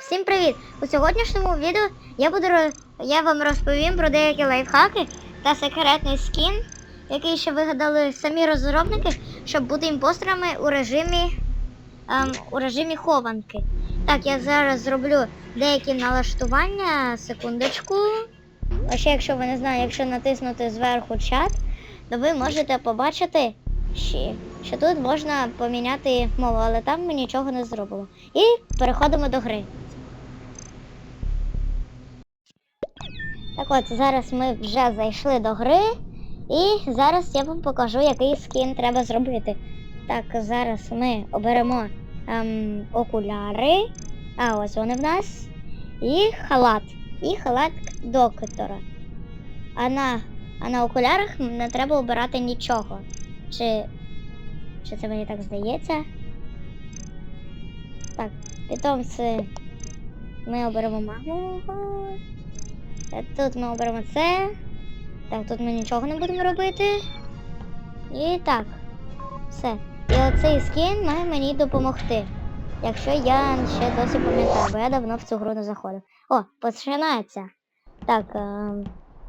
Всім привіт! У сьогоднішньому відео я буду я вам розповім про деякі лайфхаки та секретний скін, який ще вигадали самі розробники, щоб бути імпостерами у режимі ем, у режимі хованки. Так, я зараз зроблю деякі налаштування. Секундочку. А ще якщо ви не знаєте, якщо натиснути зверху чат, то ви можете побачити, ще, що тут можна поміняти мову, але там ми нічого не зробимо. І переходимо до гри. Так от, зараз ми вже зайшли до гри, і зараз я вам покажу, який скін треба зробити. Так, зараз ми оберемо ем, окуляри. А, ось вони в нас. І халат. І халат доктора. А на, а на окулярах не треба обирати нічого. Чи. Чи це мені так здається? Так, питомці ми оберемо маглого. Е, Тут ми оберемо це. Так, тут ми нічого не будемо робити. І так. Все. І оцей скін має мені допомогти. Якщо я ще досі пам'ятаю, бо я давно в цю гру не заходив. О, починається. Так, е,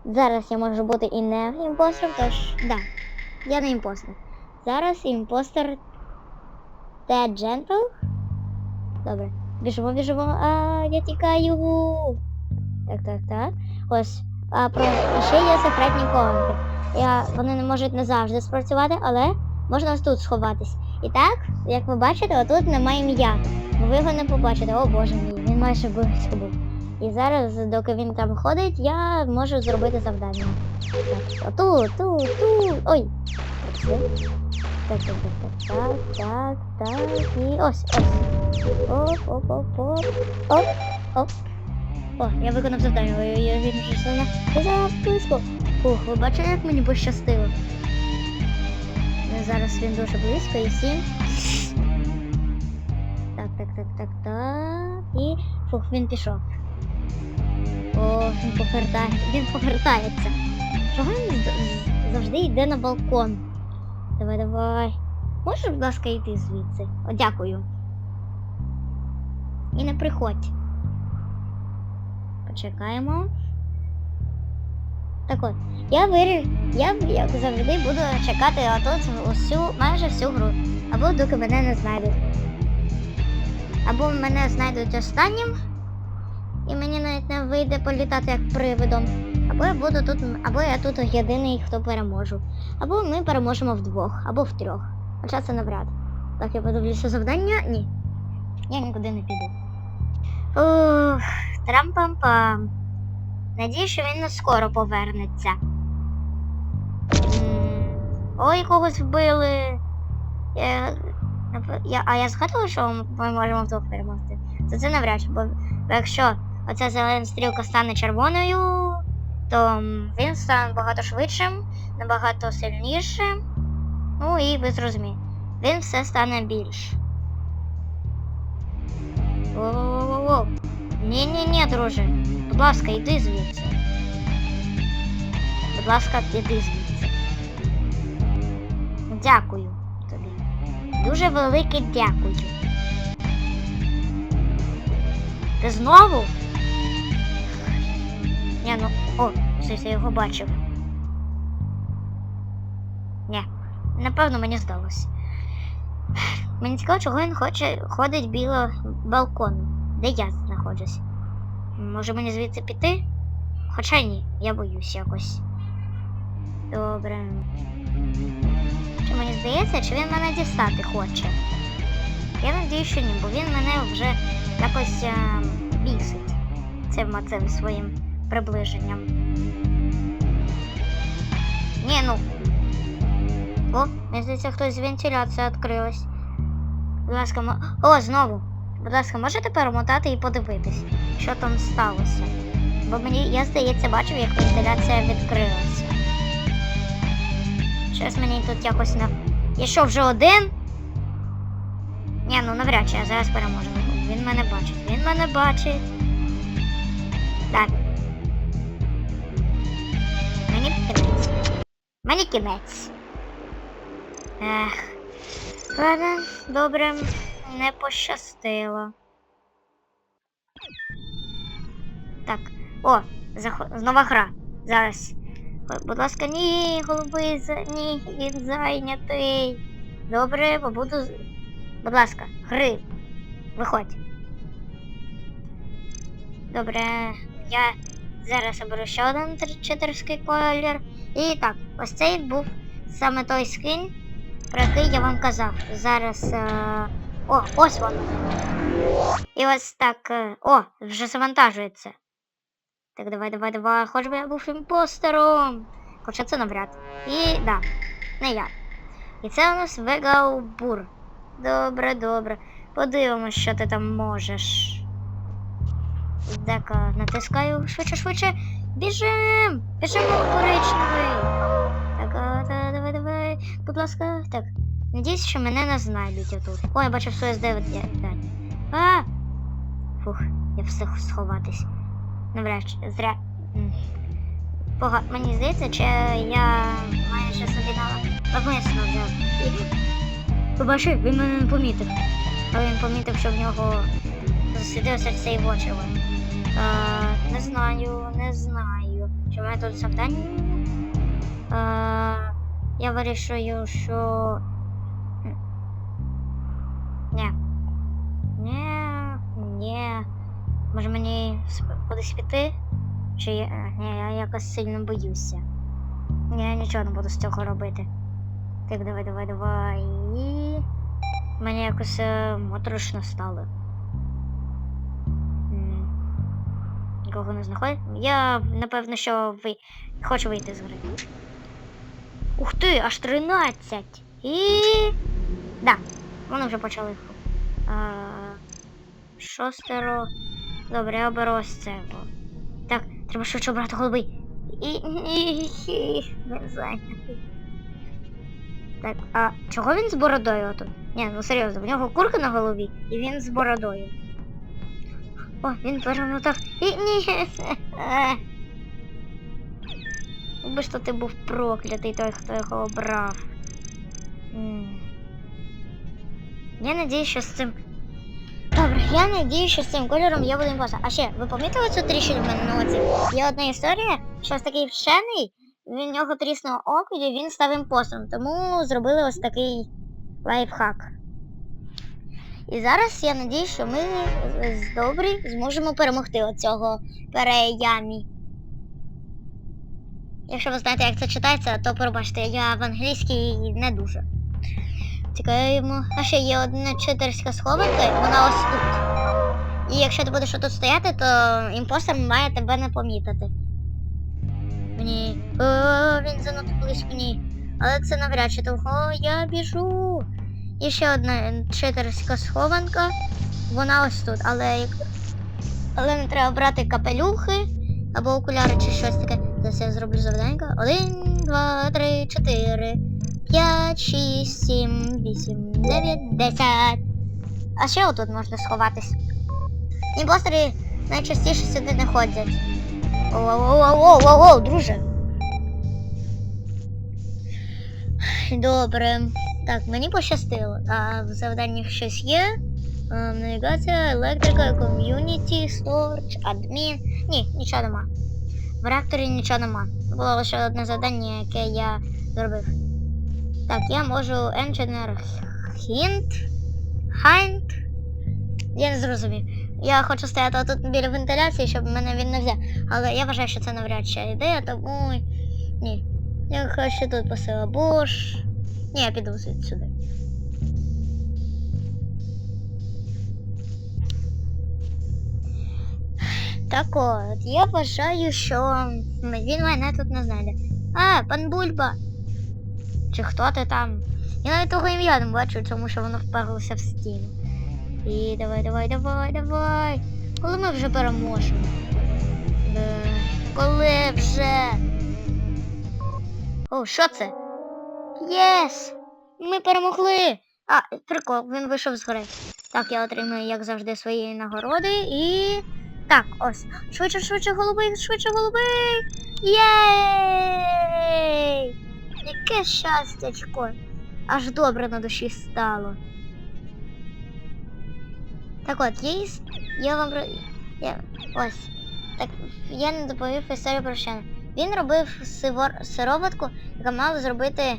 зараз я можу бути і не імпостером, тож да, я не імпостер. Зараз імпостер Те Джентл. Добре. Біжимо, біжимо. А, я тікаю. Так, так, так. Ось. А про ще є секретні колонки. Я, вони не можуть не завжди спрацювати, але можна ось тут сховатись. І так, як ви бачите, отут немає ім'я. Ви його не побачите. О боже мій, він майже був. І зараз, доки він там ходить, я можу зробити завдання. Так, отут, тут, тут. Ой. Так, так, так, так, так, так, і ось, ось. Оп, оп, оп, оп, оп, оп. О, я виконав завдання, ой, він вже сильно близько. Ух, ви бачите, як мені пощастило? Ну, Зараз він дуже близько і сім. Так, так, так, так, так. І фух, він пішов. О, він повертає. Він повертається. Чого він завжди йде на балкон? Давай, давай. Можеш, будь ласка, йти звідси? О, дякую. І не приходь. Почекаємо. Так от, я вирішив, я як завжди буду чекати отут усю, майже всю гру. Або доки мене не знайдуть. Або мене знайдуть останнім, і мені навіть не вийде політати як привидом. Або я буду тут, або я тут єдиний, хто переможу. Або ми переможемо вдвох, або в трьох. Хоча це навряд. Так, я подивлюся завдання? Ні. Я нікуди не піду. Ух, трам-пам-пам. Надію, що він не скоро повернеться. Ой, когось вбили. Я, я, а я згадувала, що ми можемо вдвох перемогти. То це навряд бо якщо оця зелена стрілка стане червоною, то він стане набагато швидшим, набагато сильнішим. Ну і ви зрозумієте, він все стане більш. Воу-воу-воу-воу. Ні-ні-ні, друже. Будь ласка, йди звідси. Будь ласка, іди звідси. Дякую тобі. Дуже велике дякую. Ти знову? Ну. О, щось я його бачив. Ні, напевно, мені здалося. Мені цікаво, чого він хоче ходить біля балкону, де я знаходжусь. Може мені звідси піти? Хоча ні, я боюсь якось. Добре. Чи мені здається, чи він мене дістати хоче? Я надію, що ні, бо він мене вже якось е, бісить цим цим своїм приближенням. Ні, ну. О, мені здається, хтось з вентиляції відкрилась. Будь ласка, мо... О, знову. Будь ласка, можете перемотати і подивитись, що там сталося? Бо мені, я здається, бачив, як вентиляція відкрилася. Щось мені тут якось на. Я що, вже один? Ні, ну навряд чи я зараз переможу. Він мене бачить. Він мене бачить. Так. Мені кінець. Мені кінець. Ех. Ладно, добре, не пощастило. Так. О, заход... нова гра. Зараз. Будь ласка, ні, голубий за... ні, він зайнятий. Добре, побуду. Будь ласка, гри. Виходь. Добре, я зараз оберу ще один читерський колір. І так, ось цей був саме той скин, про який я вам казав. Зараз. Е... О, ось воно. І ось так. е, О, вже завантажується. Так, давай, давай, давай. Хоч би я був імпостером. Хоча це навряд. І да, не я. І це у нас Вегаубур. Добре, добре. Подивимось, що ти там можеш. Так, натискаю швидше, швидше. Біжим! Біжимо коричневий. Так, а, та, давай, давай. Будь ласка, так. Надіюсь, що мене не знайдуть отут. О, я бачив 9 А! Фух, я встиг сховатись. Навряд чи зря. Пога... Мені здається, чи я майже собі навмисно взяв. Побачив, він мене не помітив. Але він помітив, що в нього засвітився цей вочевик. Е, не знаю, не знаю. Чи в тут завдання? Е, я вирішую, що. Ні. Ні, ні. Може мені кудись піти? Чи я. е, Ні, я якось сильно боюся. Ні, я нічого не буду з цього робити. Так, давай, давай, давай. Мені якось е, моторошно стало. Нікого не знаходить. Я напевно, що ви хочу вийти з гри. Ух ти, аж 13. І. Да, вони вже почали. А, шостеро. Добре, я оберу ось цього. Так, треба швидше обрати і- і- Не зайнятий. Так, а чого він з бородою отут? Ні, ну серйозно, в нього курка на голові, і він з бородою. О, він перемотав. І ні. Якби ж ти був проклятий той, хто його обрав. Я надію, що з цим. Добре, я надію, що з цим кольором я буду імпостер. А ще, ви помітили цю тріщину в мене на оці? Є одна історія, що ось такий вчений, в нього тріснуло око, і він став імпостером. Тому зробили ось такий лайфхак. І зараз я надію, що ми з добрі зможемо перемогти оцього переямі. Якщо ви знаєте, як це читається, то пробачте, я в англійській не дуже. Чекаємо. А ще є одна читерська схованка, вона ось тут. І якщо ти будеш отут стояти, то імпостер має тебе не помітити. Мені. О, він занадто близько ні. Але це навряд чи того я біжу. І ще одна читерська схованка. Вона ось тут, але. Але не треба брати капелюхи або окуляри чи щось таке. Зараз я зроблю завданька. Один, два, три, чотири, п'ять, шість, сім, вісім, дев'ять, десять. А ще отут можна сховатись. Імпостери найчастіше сюди не ходять. Оу-оу-оу-оу-оу, друже. Добре. Так, мені пощастило. А в завданнях щось є? А, Навігація, електрика, ком'юніті, сторч, адмін. Ні, нічого нема. В реакторі нічого нема. Було лише одне завдання, яке я зробив. Так, я можу Engineer Hint. Hind. Я не зрозумів. Я хочу стояти тут біля вентиляції, щоб мене він не взяв. Але я вважаю, що це навряд чи ідея, тому ні. Я краще тут посила. Ж. Ні, я піду сюди. Так от, я вважаю, що він мене тут не знайде. А, пан Бульба. Чи хто ти там? Я навіть того ім'я не бачу, тому що воно вперлося в стіну. І давай, давай, давай, давай. Коли ми вже переможемо? Е, коли вже? О, що це? Єс! Ми перемогли! А, прикол, він вийшов з гри. Так, я отримую, як завжди, свої нагороди і. Так, ось. Швидше, швидше, голубий, швидше, голубий! Єй! Яке щастячко! Аж добре на душі стало. Так от, є, я вам Я... Ось. Так, я не доповів історію про Шена. Він робив сивор... сироватку, яка мала зробити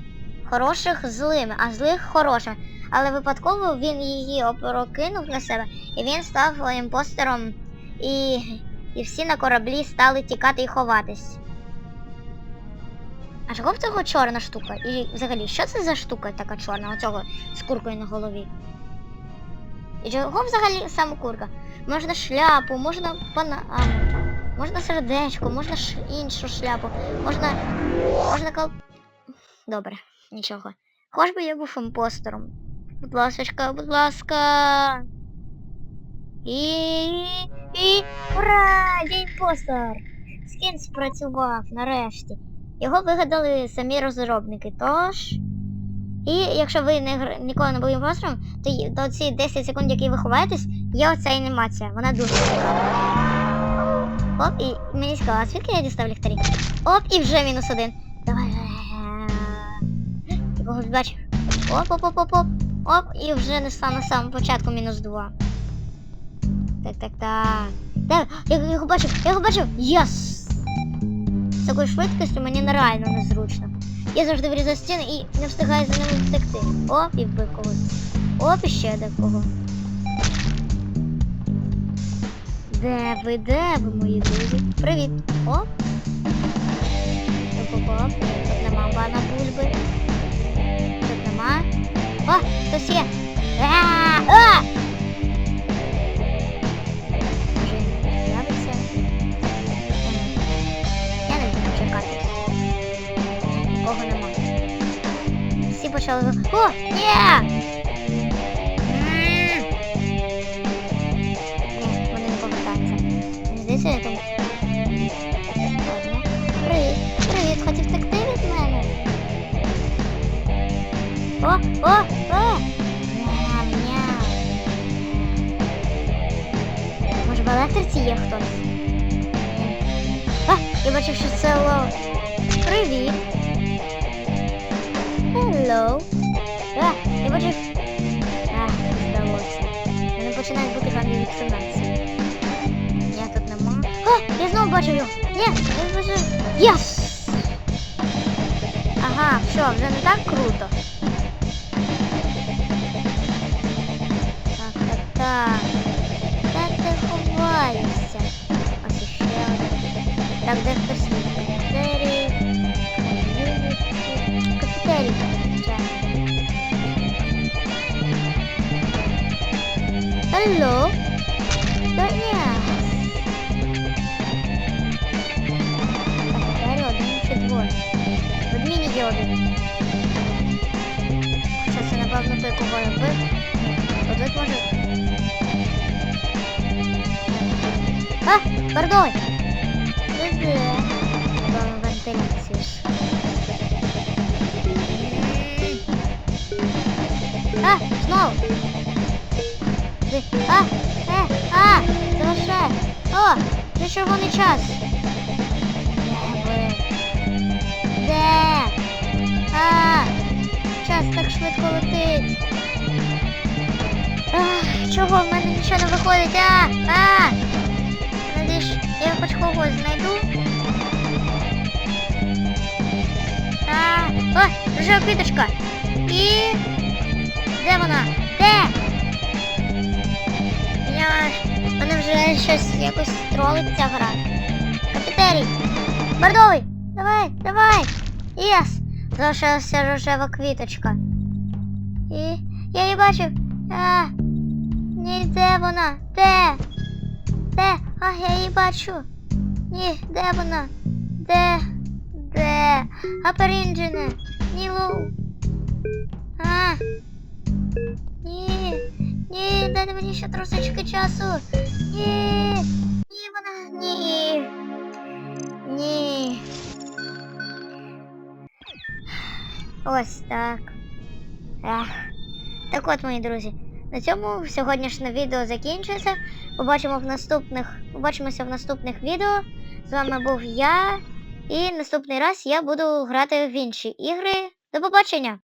хороших злими, а злих хорошими. Але випадково він її опрокинув на себе, і він став імпостером, і, і всі на кораблі стали тікати і ховатись. А чого в цього чорна штука? І взагалі, що це за штука така чорна, оцього з куркою на голові? І чого взагалі саме курка? Можна шляпу, можна панаму, можна сердечко, можна ш... іншу шляпу, можна. можна кол... Добре, нічого. Хоч би я був імпостером. Будь ласочка, будь ласка. І. І. Ура! Я імпостер! Скін спрацював нарешті. Його вигадали самі розробники, тож. І якщо ви не ніколи не були імпостером, то, то ці 10 секунд, які ви ховаєтесь, є оця анімація. Вона дуже цікава. Оп, і мені сказала, звідки я дістав ліхтарі? Оп, і вже мінус один. Когось? Оп, оп, оп, оп, оп. Оп, і вже не сам на самому початку мінус два. Так, так, так. Так, я його бачив, я його бачив. Єс! З такою швидкістю мені нереально незручно. Я завжди врізаю стіни і не встигаю за ними втекти. Оп, і вбив когось. Оп, і ще декого. Де ви, де ви, мої друзі? Привіт. Оп. Оп, оп, оп. Тут нема пана бульби. О, о, о! Ням, ням. Може в електриці є хтось? А, я бачив, що це ло. Привіт. Hello. А, я бачив. А, здалося. Вони починають бути ранні вакцинації. Я тут нема. А, я знову бачу його. Ні, я бачу. Єс! Ага, все, вже не так круто. Так. Де ти ховаєшся? Ось іще один. Так, де хтось є? Кафетерій. Ком'юніті. Кафетерій. Звичайно. Алло? Та ні. Кафетерій один чи двоє. В адміні є один. Хоча це, напевно, той, кого я вбив. Один може. А, пардон! Ти де? Напевно, вентиляцію ж. А! Де? А, е, а, залишай! О, це червоний час! Де? А, час так швидко летить! Ах, чого в мене нічого не виходить? А, а! Я хоч когось знайду. А, о, рожева квіточка. І... Де вона? Де? Я... Мене вже щось якось тролить ця гра. Кафетерій! Бордовий! Давай, давай! Єс! Залишилася рожева квіточка. І я її бачив. А, ні, де вона? Де? Де? А, я її бачу. Ні, де вона? Де? Де? Аперінджене. Ні, Лу. А. Ні. Ні, дайте мені ще трошечки часу. Ні. Ні, вона. Ні. Ні. Ось так. Ах. Так от, мої друзі. На цьому сьогоднішнє відео закінчується. Побачимо в наступних, побачимося в наступних відео. З вами був я. І наступний раз я буду грати в інші ігри. До побачення!